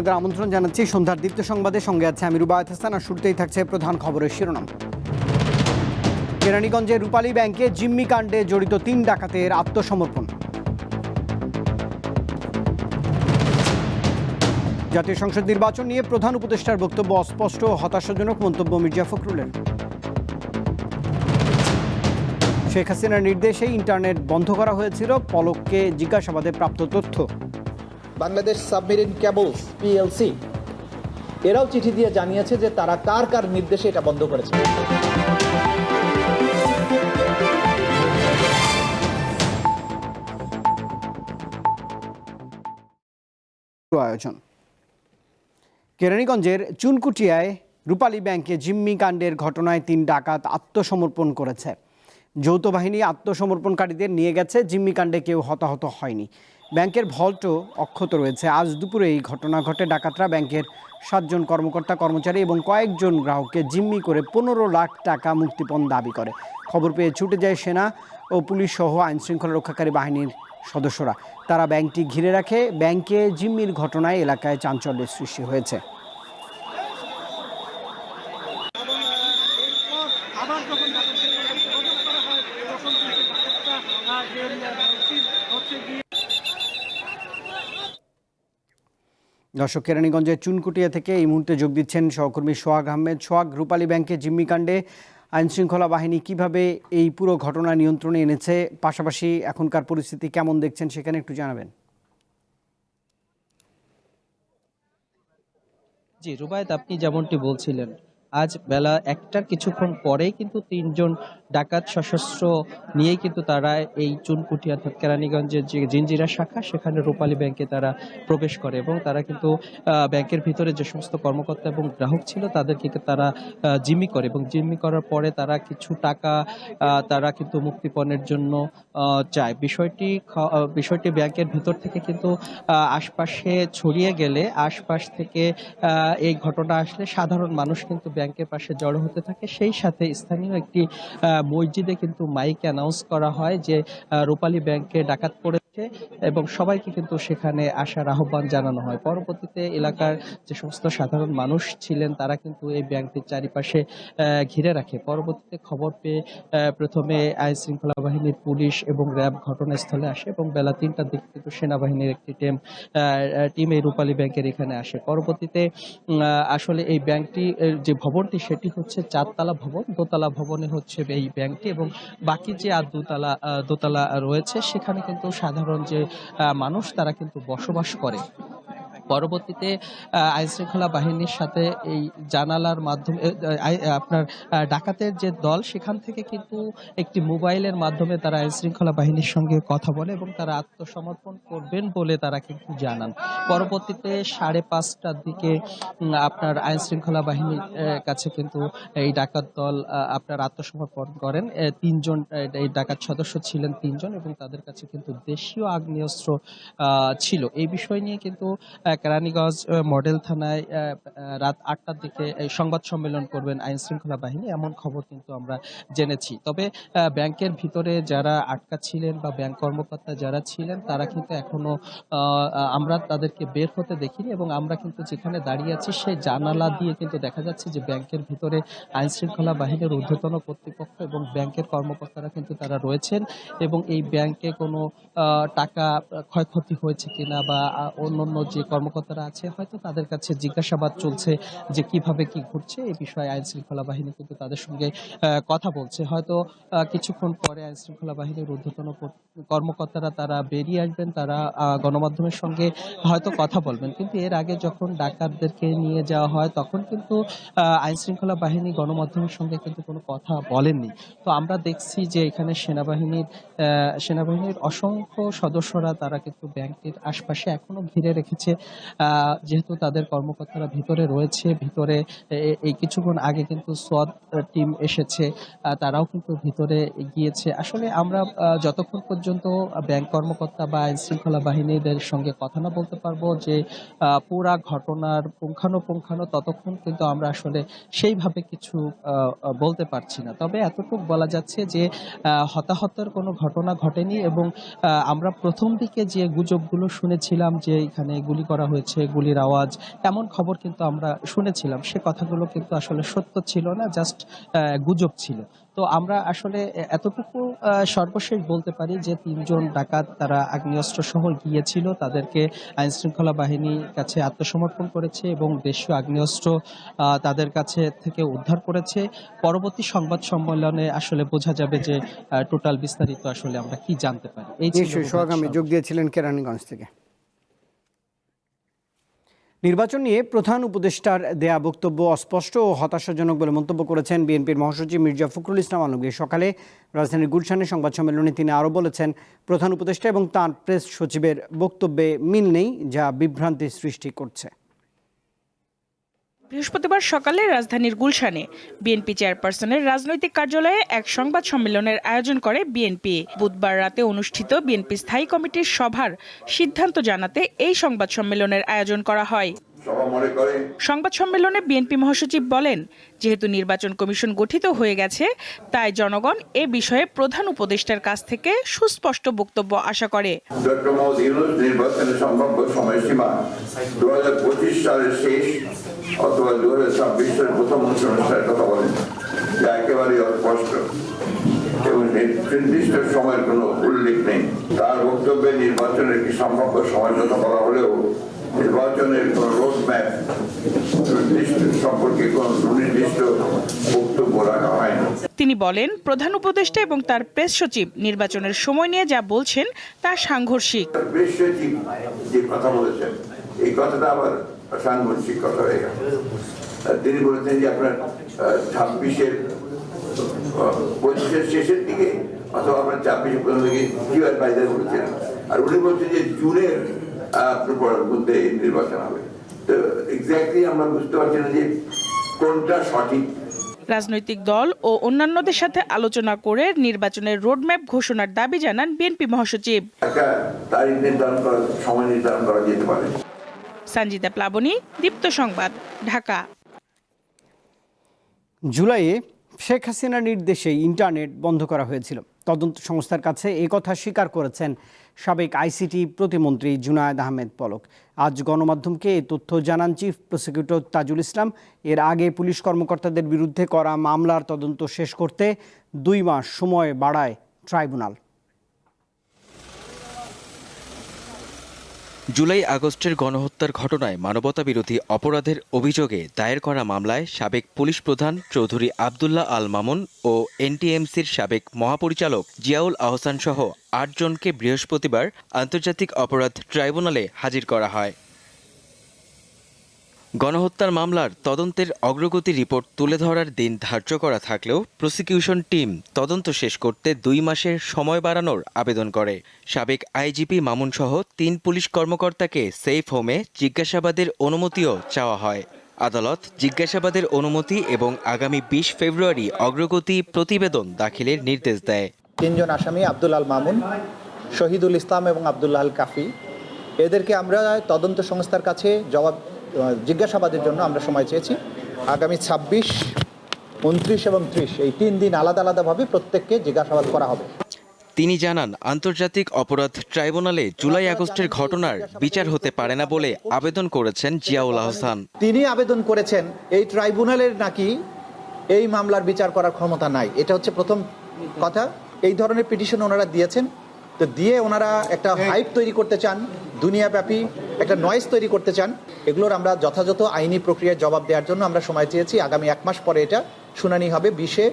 আপনাদের আমন্ত্রণ জানাচ্ছি। সন্ধ্যার দীপ্ত সংবাদে সঙ্গে আছে আমি রুবায়ত হাসান আর শুরুতেই থাকছে প্রধান খবরের শিরোনাম। কেরানীগঞ্জের রূপালী ব্যাংকে জিম্মি কাণ্ডে জড়িত তিন ডাকাতের আত্মসমর্পণ। জাতীয় সংসদ নির্বাচন নিয়ে প্রধান উপদেষ্টার বক্তব্য অস্পষ্ট হতাশাজনক মন্তব্য মির্জা ফখরুলের। শেখ হাসিনার নির্দেশে ইন্টারনেট বন্ধ করা হয়েছিল, পলককে জিজ্ঞাসাবাদে প্রাপ্ত তথ্য। Bangladesh submarine cables PLC. এরাও চিঠি দিয়ে জানিয়েছে যে তারা কার কার নির্দেশে এটা বন্ধ করেছে। আয়োজন। কেরানীগঞ্জের চুনকুটিয়ায় রূপালী ব্যাংকে জিম্মি কাণ্ডের ঘটনায় তিন ডাকাত আত্মসমর্পণ করেছে। যৌথ বাহিনী আত্মসমর্পণকারীদের নিয়ে গেছে, জিম্মি কাণ্ডে কেউ হতাহত হয়নি। ব্যাংকের ভল্টও অক্ষত রয়েছে। আজ দুপুরে এই ঘটনা ঘটে। ডাকাতরা ব্যাংকের সাতজন কর্মকর্তা, কর্মচারী এবং কয়েকজন গ্রাহককে জিম্মি করে পনেরো লাখ টাকা মুক্তিপণ দাবি করে। খবর পেয়ে ছুটে যায় সেনা ও পুলিশ সহ আইনশৃঙ্খলা রক্ষাকারী বাহিনীর সদস্যরা। তারা ব্যাংকটি ঘিরে রাখে। ব্যাংকে জিম্মির ঘটনায় এলাকায় চাঞ্চল্যের সৃষ্টি হয়েছে আবার যখন ডাকাতকে বন্ধ করা হয় তখন কিন্তু ডাকাতরা আহ, যে ব্যাংকটির হচ্ছে গিয়ে দর্শক, কেরানীগঞ্জের চুনকুটিয়া থেকে এই মুহূর্তে যোগ দিচ্ছেন সহকর্মী সোহাগ আহমেদ। সোহাগ, রূপালী ব্যাংকে জিম্মিকাণ্ডে আইনশৃঙ্খলা বাহিনী কীভাবে এই পুরো ঘটনা নিয়ন্ত্রণে এনেছে? পাশাপাশি এখনকার পরিস্থিতি কেমন দেখছেন সেখানে একটু জানাবেন। জি, রুবায়ত, আপনি যেমনটি বলছিলেন আজ বেলা একটার কিছুক্ষণ পরেই কিন্তু তিনজন ডাকাত সশস্ত্র নিয়েই কিন্তু তারা এই চুনকুটি অর্থাৎ কেরানীগঞ্জের যে জিঞ্জিরা শাখা, সেখানে রূপালী ব্যাংকে তারা প্রবেশ করে এবং তারা কিন্তু ব্যাংকের ভিতরে যে সমস্ত কর্মকর্তা এবং গ্রাহক ছিল তাদেরকে তারা জিম্মি করে এবং জিম্মি করার পরে তারা কিছু টাকা তারা কিন্তু মুক্তিপণের জন্য চায়। বিষয়টি বিষয়টি ব্যাংকের ভিতর থেকে কিন্তু আশপাশে ছড়িয়ে গেলে আশপাশ থেকে এই ঘটনা আসলে সাধারণ মানুষ কিন্তু ব্যাংকের পাশে জড়ো হতে থাকে, সেই সাথে স্থানীয় একটি মসজিদে কিন্তু মাইক অ্যানাউন্স করা হয় যে রূপালী ব্যাংকে ডাকাত পড়েছে এবং সবাইকে কিন্তু সেখানে আসার আহ্বান জানানো হয়। পরবর্তীতে এলাকার যে সমস্ত সাধারণ মানুষ ছিলেন, তারা কিন্তু এই ব্যাংকটির চারিপাশে ঘিরে রাখে। পরবর্তীতে খবর পেয়ে প্রথমে আইন শৃঙ্খলা বাহিনীর পুলিশ এবং র্যাব ঘটনাস্থলে আসে এবং বেলা তিনটার দিকে কিন্তু সেনাবাহিনীর একটি টিম টিম এই রূপালী ব্যাংকের এখানে আসে। পরবর্তীতে আসলে এই ব্যাংকটি যে ভবনটি সেটি হচ্ছে চারতলা ভবন। দোতলা ভবনে হচ্ছে এই ব্যাংকটি এবং বাকি যে আর দুতলা দোতলা রয়েছে, সেখানে কিন্তু সাধারণ যে আহ, মানুষ তারা কিন্তু বসবাস করে। পরবর্তীতে আইন শৃঙ্খলা বাহিনীর সাথে এই জানালার মাধ্যমে আপনার ডাকাতের যে দল, সেখান থেকে কিন্তু একটি মোবাইলের মাধ্যমে তারা আইনশৃঙ্খলা বাহিনীর সঙ্গে কথা বলে এবং তারা আত্মসমর্পণ করবেন বলে তারা কিন্তু জানান। পরবর্তীতে সাড়ে পাঁচটার দিকে আপনার আইনশৃঙ্খলা বাহিনীর কাছে কিন্তু এই ডাকাত দল আপনার আত্মসমর্পণ করেন। তিনজন এই ডাকাত সদস্য ছিলেন তিনজন এবং তাদের কাছে কিন্তু দেশীয় আগ্নেয়াস্ত্র ছিল। এই বিষয় নিয়ে কিন্তু কেরানীগঞ্জ মডেল থানায় রাত আটটার দিকে সংবাদ সম্মেলন করবেন আইন শৃঙ্খলা বাহিনী। এমন খবর কিন্তু আমরা জেনেছি। তবে ব্যাংকের ভিতরে যারা আটকা ছিলেন বা ব্যাংক কর্মকর্তা যারা ছিলেন, তারা কিন্তু এখনও আমরা তাদেরকে বের হতে দেখিনি এবং আমরা কিন্তু যেখানে দাঁড়িয়ে আছি, সেই জানালা দিয়ে কিন্তু দেখা যাচ্ছে যে ব্যাংকের ভিতরে আইন শৃঙ্খলা বাহিনীর ঊর্ধ্বতন কর্তৃপক্ষ এবং ব্যাংকের কর্মকর্তারা কিন্তু তারা রয়েছেন এবং এই ব্যাংকে কোনো টাকা ক্ষয়ক্ষতি হয়েছে কিনা বা অন্য অন্যান্য যে কর্মকর্তারা আছে, হয়তো তাদের কাছে জিজ্ঞাসাবাদ চলছে যে কীভাবে কি ঘটছে। এই বিষয়ে আইন শৃঙ্খলা বাহিনী কিন্তু তাদের সঙ্গে কথা বলছে। হয়তো কিছুক্ষণ পরে আইন শৃঙ্খলা বাহিনীর ঊর্ধ্বতন কর্মকর্তারা তারা বেরিয়ে আসবেন, তারা গণমাধ্যমের সঙ্গে হয়তো কথা বলবেন। কিন্তু এর আগে যখন ডাকাতদেরকে নিয়ে যাওয়া হয়, তখন কিন্তু আইন শৃঙ্খলা বাহিনী গণমাধ্যমের সঙ্গে কিন্তু কোনো কথা বলেননি। তো আমরা দেখছি যে এখানে সেনাবাহিনীর সেনাবাহিনীর অসংখ্য সদস্যরা তারা কিন্তু ব্যাংকটির আশপাশে এখনও ঘিরে রেখেছে। যেহেতু তাদের কর্মকর্তারা ভিতরে রয়েছে, ভিতরে এই কিছুক্ষণ আগে কিন্তু সোয়াদ টিম এসেছে তারাও কিন্তু ভিতরে গিয়েছে। আসলে আমরা যতক্ষণ পর্যন্ত ব্যাংক কর্মকর্তা বা আইন শৃঙ্খলা বাহিনীদের সঙ্গে কথা না বলতে পারব যে পুরা ঘটনার পুঙ্খানুপুঙ্খানু ততক্ষণ কিন্তু আমরা আসলে সেইভাবে কিছু বলতে পারছি না। তবে এতটুকু বলা যাচ্ছে যে হতাহতের কোনো ঘটনা ঘটেনি এবং আমরা প্রথম দিকে যে গুজবগুলো শুনেছিলাম যে এখানে গুলি করা করা হয়েছে গুলির আওয়াজ। এমন খবর কিন্তু আমরা শুনেছিলাম। সে কথাগুলো কিন্তু আসলে সত্য ছিল না জাস্ট গুজব ছিল। তো আমরা আসলে এতটুকু সর্বশেষ বলতে পারি যে তিনজন ডাকাত তারা আগ্নেয়াস্ত্র সহ গিয়েছিল। তাদেরকে আইন শৃঙ্খলা বাহিনীর কাছে আত্মসমর্পণ করেছে এবং দেশীয় আগ্নেয়াস্ত্র তাদের কাছে থেকে উদ্ধার করেছে। পরবর্তী সংবাদ সম্মেলনে আসলে বোঝা যাবে যে টোটাল বিস্তারিত আসলে আমরা কি জানতে পারি। এই যোগ দিয়েছিলেন কেরানীগঞ্জ থেকে। নির্বাচন নিয়ে প্রধান উপদেষ্টার দেয়া বক্তব্য অস্পষ্ট ও হতাশাজনক বলে মন্তব্য করেছেন বিএনপির মহাসচিব মির্জা ফখরুল ইসলাম আলমগীর। সকালে রাজধানীর গুলশানে সংবাদ সম্মেলনে তিনি আরও বলেছেন, প্রধান উপদেষ্টা এবং তাঁর প্রেস সচিবের বক্তব্যে মিল নেই যা বিভ্রান্তি সৃষ্টি করছে। বৃহস্পতিবার সকালে রাজধানীর গুলশানে বিএনপি চেয়ারপারসনের রাজনৈতিক কার্যালয়ে এক সংবাদ সম্মেলনের আয়োজন করে বিএনপি। বুধবার রাতে অনুষ্ঠিত বিএনপি স্থায়ী কমিটির সভার সিদ্ধান্ত জানাতে এই সংবাদ সম্মেলনের আয়োজন করা হয়। সংবাদ সম্মেলনে বিএনপি মহাসচিব বলেন যেহেতু নির্বাচন কমিশন গঠিত হয়ে গেছে তাই জনগণ এ বিষয়ে প্রধান উপদেষ্টার কাছ থেকে সুস্পষ্ট বক্তব্য আশা করে। নির্বাচনের সম্ভাব্য সময়সীমা দু হাজার পঁচিশ সালের শেষ অথবা দু হাজার ছাব্বিশ সালের প্রথম অনুষ্ঠানের কথা বলেন যা একেবারেই অস্পষ্ট। এবং নির্দিষ্ট সময়ের কোনো উল্লেখ নেই। তার বক্তব্যে নির্বাচনের একটি সম্ভাব্য সময় কথা বলা হলেও নির্বাচনের কোন রোড ম্যাপ নির্দিষ্ট সম্পর্কে কোন সুনির্দিষ্ট বক্তব্য রাখা হয়নি। তিনি বলেন প্রধান উপদেষ্টা এবং তার প্রেস সচিব নির্বাচনের সময় নিয়ে যা বলছেন তা সাংঘর্ষিক। বেশ সচিব যে কথা বলেছেন এই কথাটা আবার সাংঘর্ষিক কথা হয়ে গেল। তিনি বলেছেন যে আপনার ছাব্বিশের পঁচিশের শেষের দিকে অথবা আপনার ছাব্বিশের প্রথম দিকে কিউআর আর উনি বলছেন যে জুনের আপনার মধ্যে নির্বাচন হবে। তো এক্স্যাক্টলি আমরা বুঝতে পারছি না যে কোনটা সঠিক। রাজনৈতিক দল ও অন্যান্যদের সাথে আলোচনা করে নির্বাচনের রোডম্যাপ ঘোষণার দাবি জানান বিএনপি মহাসচিব। একটা তারিখ নির্ধারণ করা সময় নির্ধারণ করা যেতে পারে। সঞ্জিতা প্লাবনী, দীপ্ত সংবাদ, ঢাকা। জুলাইয়ে শেখ হাসিনার নির্দেশে ইন্টারনেট বন্ধ করা হয়েছিল। তদন্ত সংস্থার কাছে এ কথা স্বীকার করেছেন সাবেক আইসিটি প্রতিমন্ত্রী জুনায়দ আহমেদ পলক। আজ গণমাধ্যমকে এই তথ্য জানান চিফ প্রসিকিউটর তাজুল ইসলাম। এর আগে পুলিশ কর্মকর্তাদের বিরুদ্ধে করা মামলার তদন্ত শেষ করতে দুই মাস সময় বাড়ায় ট্রাইব্যুনাল। জুলাই আগস্টের গণহত্যার ঘটনায় মানবতা বিরোধী অপরাধের অভিযোগে দায়ের করা মামলায় সাবেক পুলিশ প্রধান চৌধুরী আবদুল্লাহ আল মামুন ও এনটিএমসির সাবেক মহাপরিচালক জিয়াউল আহসান সহ আটজনকে বৃহস্পতিবার আন্তর্জাতিক অপরাধ ট্রাইব্যুনালে হাজির করা হয়। গণহত্যার মামলার তদন্তের অগ্রগতি রিপোর্ট তুলে ধরার দিন ধার্য করা থাকলেও প্রসিকিউশন টিম তদন্ত শেষ করতে দুই মাসের সময় বাড়ানোর আবেদন করে। সাবেক আইজিপি মামুন সহ তিন পুলিশ কর্মকর্তাকে সেফ হোমে জিজ্ঞাসাবাদের অনুমতিও চাওয়া হয়। আদালত জিজ্ঞাসাবাদের অনুমতি এবং আগামী বিশ ফেব্রুয়ারি অগ্রগতি প্রতিবেদন দাখিলের নির্দেশ দেয়। তিনজন আসামি আব্দুল আল মামুন, শহীদুল ইসলাম এবং আব্দুল্লাহ আল কাফি। এদেরকে আমরা তদন্ত সংস্থার কাছে জবাব জিজ্ঞাসাবাদের জন্য আমরা সময় চেয়েছি। আগামী ছাব্বিশ উনত্রিশ এবং ত্রিশ এই তিন দিন আলাদা আলাদাভাবে প্রত্যেককে জিজ্ঞাসাবাদ করা হবে। তিনি জানান আন্তর্জাতিক অপরাধ ট্রাইব্যুনালে জুলাই আগস্টের ঘটনার বিচার হতে পারে না বলে আবেদন করেছেন জিয়াউল আহসান। তিনি আবেদন করেছেন এই ট্রাইব্যুনালের নাকি এই মামলার বিচার করার ক্ষমতা নাই। এটা হচ্ছে প্রথম কথা। এই ধরনের পিটিশন ওনারা দিয়েছেন। তো দিয়ে ওনারা একটা হাইপ তৈরি করতে চান দুনিয়াব্যাপী একটা নয়েজ তৈরি করতে চান এগুলোর আমরা যথাযথ আইনি প্রক্রিয়ায় জবাব দেওয়ার জন্য আমরা সময় চেয়েছি। আগামী এক মাস পরে এটা শুনানি হবে বিশে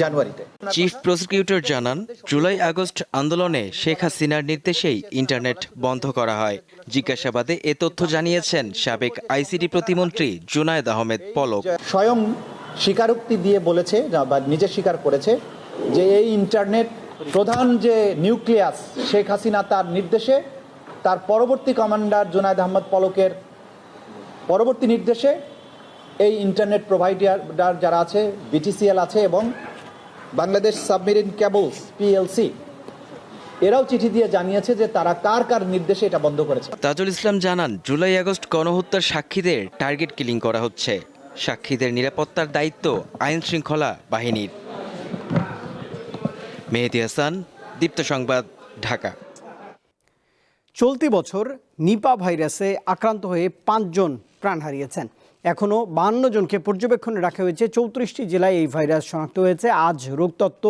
জানুয়ারিতে। চিফ প্রসিকিউটর জানান জুলাই আগস্ট আন্দোলনে শেখ হাসিনার নির্দেশেই ইন্টারনেট বন্ধ করা হয়। জিজ্ঞাসাবাদে এ তথ্য জানিয়েছেন সাবেক আইসিডি প্রতিমন্ত্রী জুনায়েদ আহমেদ পলক। স্বয়ং স্বীকারোক্তি দিয়ে বলেছে বা নিজে স্বীকার করেছে যে এই ইন্টারনেট প্রধান যে নিউক্লিয়াস, শেখ হাসিনা তার নির্দেশে, তার পরবর্তী কমান্ডার জুনায়দ আহমদ পলকের পরবর্তী নির্দেশে এই ইন্টারনেট প্রোভাইডার যারা আছে বিটিসিএল আছে এবং বাংলাদেশ সাবমেরিন কেবলস পিএলসি এরাও চিঠি দিয়ে জানিয়েছে যে তারা কার কার নির্দেশে এটা বন্ধ করেছে। তাজুল ইসলাম জানান, জুলাই আগস্ট গণহত্যার সাক্ষীদের টার্গেট কিলিং করা হচ্ছে। সাক্ষীদের নিরাপত্তার দায়িত্ব আইন শৃঙ্খলা বাহিনীর। মেহেদি হাসান দীপ্ত সংবাদ ঢাকা। চলতি বছর নিপা ভাইরাসে আক্রান্ত হয়ে পাঁচজন প্রাণ হারিয়েছেন। এখনও বান্ন জনকে পর্যবেক্ষণে রাখা হয়েছে। চৌত্রিশটি জেলায় এই ভাইরাস শনাক্ত হয়েছে। আজ রোগতত্ত্ব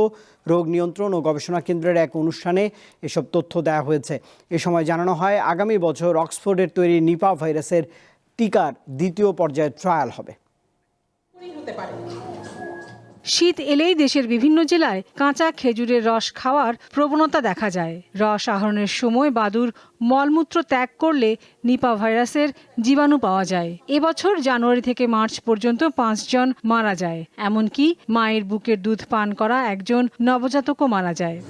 রোগ নিয়ন্ত্রণ ও গবেষণা কেন্দ্রের এক অনুষ্ঠানে এসব তথ্য দেওয়া হয়েছে। এ সময় জানানো হয় আগামী বছর অক্সফোর্ডের তৈরি নিপা ভাইরাসের টিকার দ্বিতীয় পর্যায়ে ট্রায়াল হবে। শীত এলেই দেশের বিভিন্ন জেলায় কাঁচা খেজুরের রস খাওয়ার প্রবণতা দেখা যায়। রস আহরণের সময় বাদুর মলমূত্র ত্যাগ করলে নিপা ভাইরাসের জীবাণু পাওয়া যায়। এবছর জানুয়ারি থেকে মার্চ পর্যন্ত পাঁচজন মারা যায়। এমনকি মায়ের বুকের দুধ পান করা একজন নবজাতকও মারা যায়।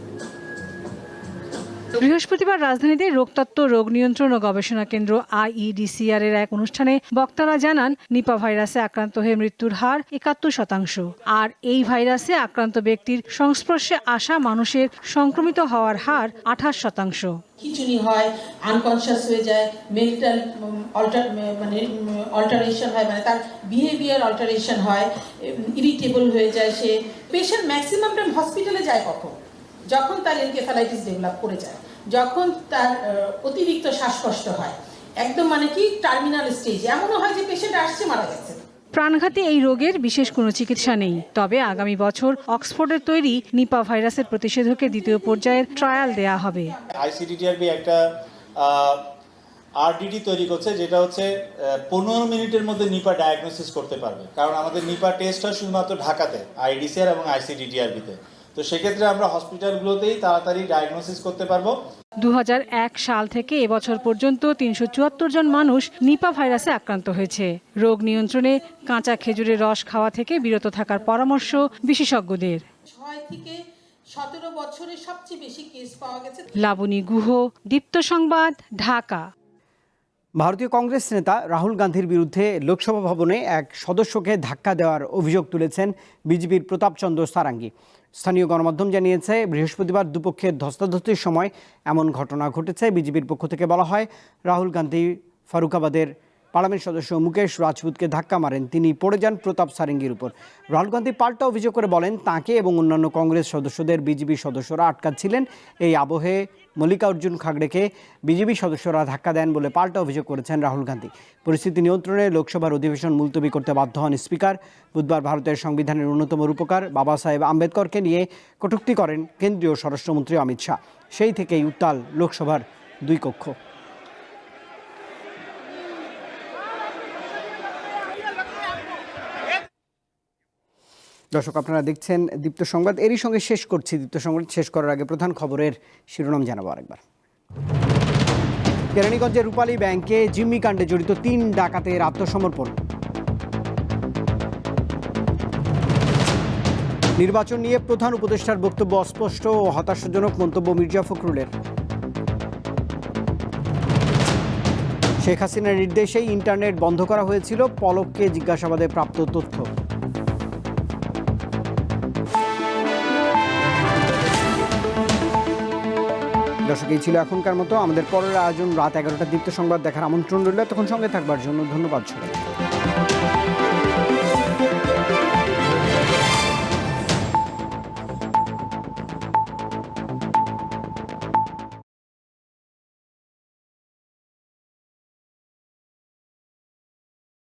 বৃহস্পতিবার রাজধানীতে রোগতত্ত্ব, রোগ নিয়ন্ত্রণ ও গবেষণা কেন্দ্র আইইডিসিআর এর এক অনুষ্ঠানে বক্তারা জানান, নিপা ভাইরাসে আক্রান্ত হয়ে মৃত্যুর হার একাত্তর শতাংশ। আর এই ভাইরাসে আক্রান্ত ব্যক্তির সংস্পর্শে আসা মানুষের সংক্রমিত হওয়ার হার আঠাশ শতাংশ। খিচুনি হয় আনকনশিয়াস হয়ে যায় মেন্টাল অল্টার মানে অল্টারেশন হয় মানে তার বিহেভিয়ার অল্টারেশন হয় ইরিটেবল হয়ে যায় সে। পেশেন্ট ম্যাক্সিমাম টাইম হসপিটালে যায় কখন? যখন তার এনকেফালাইটিস ডেভেলপ করে যায় যখন তার অতিরিক্ত শ্বাসকষ্ট হয় একদম মানে কি টার্মিনাল স্টেজ এমনও হয় যে পেশেন্ট আসছে মারা গেছে। প্রাণঘাতী এই রোগের বিশেষ কোনো চিকিৎসা নেই। তবে আগামী বছর অক্সফোর্ডের তৈরি নিপা ভাইরাসের প্রতিষেধকের দ্বিতীয় পর্যায়ের ট্রায়াল দেয়া হবে। আইসিডিটিআরবি একটা আরডিডি তৈরি করছে যেটা হচ্ছে পনেরো মিনিটের মধ্যে নিপা ডায়াগনোসিস করতে পারবে। কারণ আমাদের নিপা টেস্ট হয় শুধুমাত্র ঢাকাতে আইডিসিআর এবং আইসিডিটিআরবিতে তো সেক্ষেত্রে আমরা হসপিটালগুলোতেই তাড়াতাড়ি ডায়াগনোসিস করতে পারব। দু হাজার এক সাল থেকে এবছর পর্যন্ত তিনশো চুয়াত্তর জন মানুষ নিপা ভাইরাসে আক্রান্ত হয়েছে। রোগ নিয়ন্ত্রণে কাঁচা খেজুরের রস খাওয়া থেকে বিরত থাকার পরামর্শ বিশেষজ্ঞদের। ছয় থেকে সতেরো বছরে সবচেয়ে বেশি কেস পাওয়া গেছে। লাবণী গুহ দীপ্ত সংবাদ ঢাকা। ভারতীয় কংগ্রেস নেতা রাহুল গান্ধীর বিরুদ্ধে লোকসভা ভবনে এক সদস্যকে ধাক্কা দেওয়ার অভিযোগ তুলেছেন বিজেপির প্রতাপচন্দ্র সারাঙ্গী। স্থানীয় গণমাধ্যম জানিয়েছে, বৃহস্পতিবার দুপক্ষের ধস্তাধস্তির সময় এমন ঘটনা ঘটেছে। বিজেপির পক্ষ থেকে বলা হয়, রাহুল গান্ধী ফারুকাবাদের পার্লামেন্ট সদস্য মুকেশ রাজপুতকে ধাক্কা মারেন। তিনি পড়ে যান প্রতাপ সারেঙ্গির উপর। রাহুল গান্ধী পাল্টা অভিযোগ করে বলেন, তাকে এবং অন্যান্য কংগ্রেস সদস্যদের বিজেপি সদস্যরা আটকাচ্ছিলেন। এই আবহে মল্লিকার্জুন খাগড়েকে বিজেপি সদস্যরা ধাক্কা দেন বলে পাল্টা অভিযোগ করেছেন রাহুল গান্ধী। পরিস্থিতি নিয়ন্ত্রণে লোকসভার অধিবেশন মুলতবি করতে বাধ্য হন স্পিকার। বুধবার ভারতের সংবিধানের অন্যতম রূপকার বাবা সাহেব আম্বেদকরকে নিয়ে কটুক্তি করেন কেন্দ্রীয় স্বরাষ্ট্রমন্ত্রী অমিত শাহ। সেই থেকেই উত্তাল লোকসভার দুই কক্ষ। দর্শক, আপনারা দেখছেন দীপ্ত সংবাদ। এরই সঙ্গে শেষ করছি দীপ্ত সংবাদ। শেষ করার আগে প্রধান খবরের শিরোনাম জানাব আরেকবার। কেরানীগঞ্জের রূপালী ব্যাংকে জিম্মি কাণ্ডে জড়িত তিন ডাকাতের আত্মসমর্পণ। নির্বাচন নিয়ে প্রধান উপদেষ্টার বক্তব্য অস্পষ্ট ও হতাশাজনক মন্তব্য মির্জা ফখরুলের। শেখ হাসিনার নির্দেশেই ইন্টারনেট বন্ধ করা হয়েছিল। পলককে জিজ্ঞাসাবাদে প্রাপ্ত তথ্য। দর্শক এই ছিল এখনকার মতো। আমাদের পরের আয়োজন রাত এগারোটা দীপ্ত সংবাদ দেখার আমন্ত্রণ রইল। তখন সঙ্গে থাকবার জন্য ধন্যবাদ সবাই